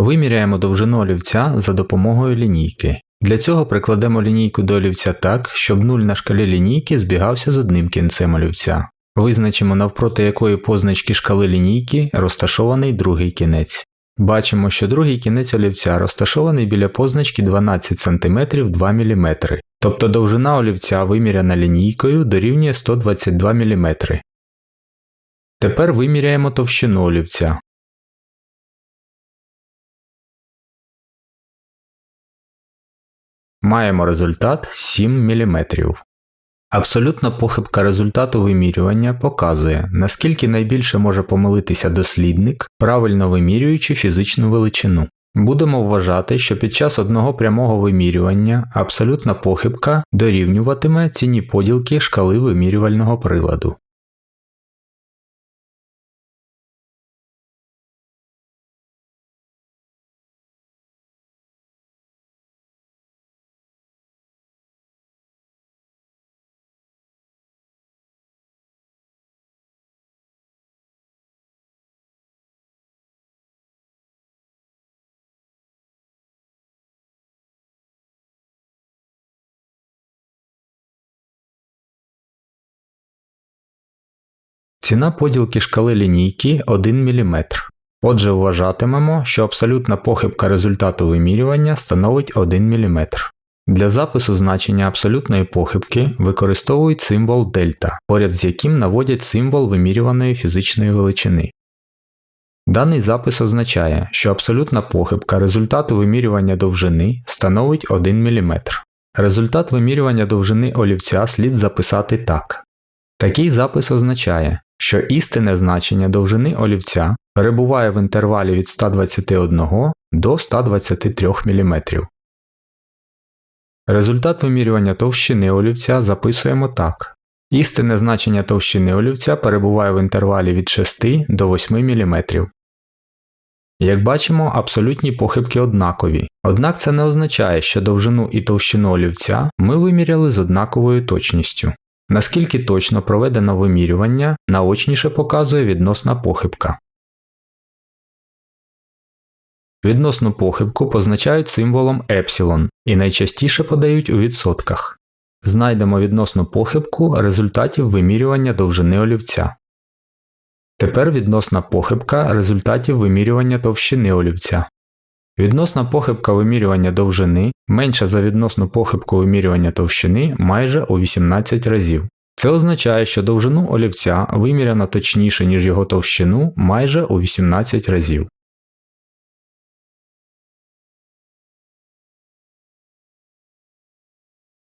Виміряємо довжину олівця за допомогою лінійки. Для цього прикладемо лінійку до олівця так, щоб нуль на шкалі лінійки збігався з одним кінцем олівця. Визначимо навпроти якої позначки шкали лінійки розташований другий кінець. Бачимо, що другий кінець олівця розташований біля позначки 12 см 2 мм, тобто довжина олівця виміряна лінійкою дорівнює 122 мм. Тепер виміряємо товщину олівця. Маємо результат 7 мм. Абсолютна похибка результату вимірювання показує, наскільки найбільше може помилитися дослідник, правильно вимірюючи фізичну величину. Будемо вважати, що під час одного прямого вимірювання абсолютна похибка дорівнюватиме ціні поділки шкали вимірювального приладу. Ціна поділки шкали лінійки 1 мм. Отже, вважатимемо, що абсолютна похибка результату вимірювання становить 1 мм. Для запису значення абсолютної похибки використовують символ дельта, поряд з яким наводять символ вимірюваної фізичної величини. Даний запис означає, що абсолютна похибка результату вимірювання довжини становить 1 мм. Результат вимірювання довжини олівця слід записати так. Такий запис означає, що істинне значення довжини олівця перебуває в інтервалі від 121 до 123 мм. Результат вимірювання товщини олівця записуємо так. Істинне значення товщини олівця перебуває в інтервалі від 6 до 8 мм. Як бачимо, абсолютні похибки однакові, однак це не означає, що довжину і товщину олівця ми виміряли з однаковою точністю. Наскільки точно проведено вимірювання, наочніше показує відносна похибка. Відносну похибку позначають символом епсилон і найчастіше подають у відсотках. Знайдемо відносну похибку результатів вимірювання довжини олівця. Тепер відносна похибка результатів вимірювання товщини олівця. Відносна похибка вимірювання довжини менша за відносну похибку вимірювання товщини майже у 18 разів. Це означає, що довжину олівця виміряно точніше, ніж його товщину майже у 18 разів.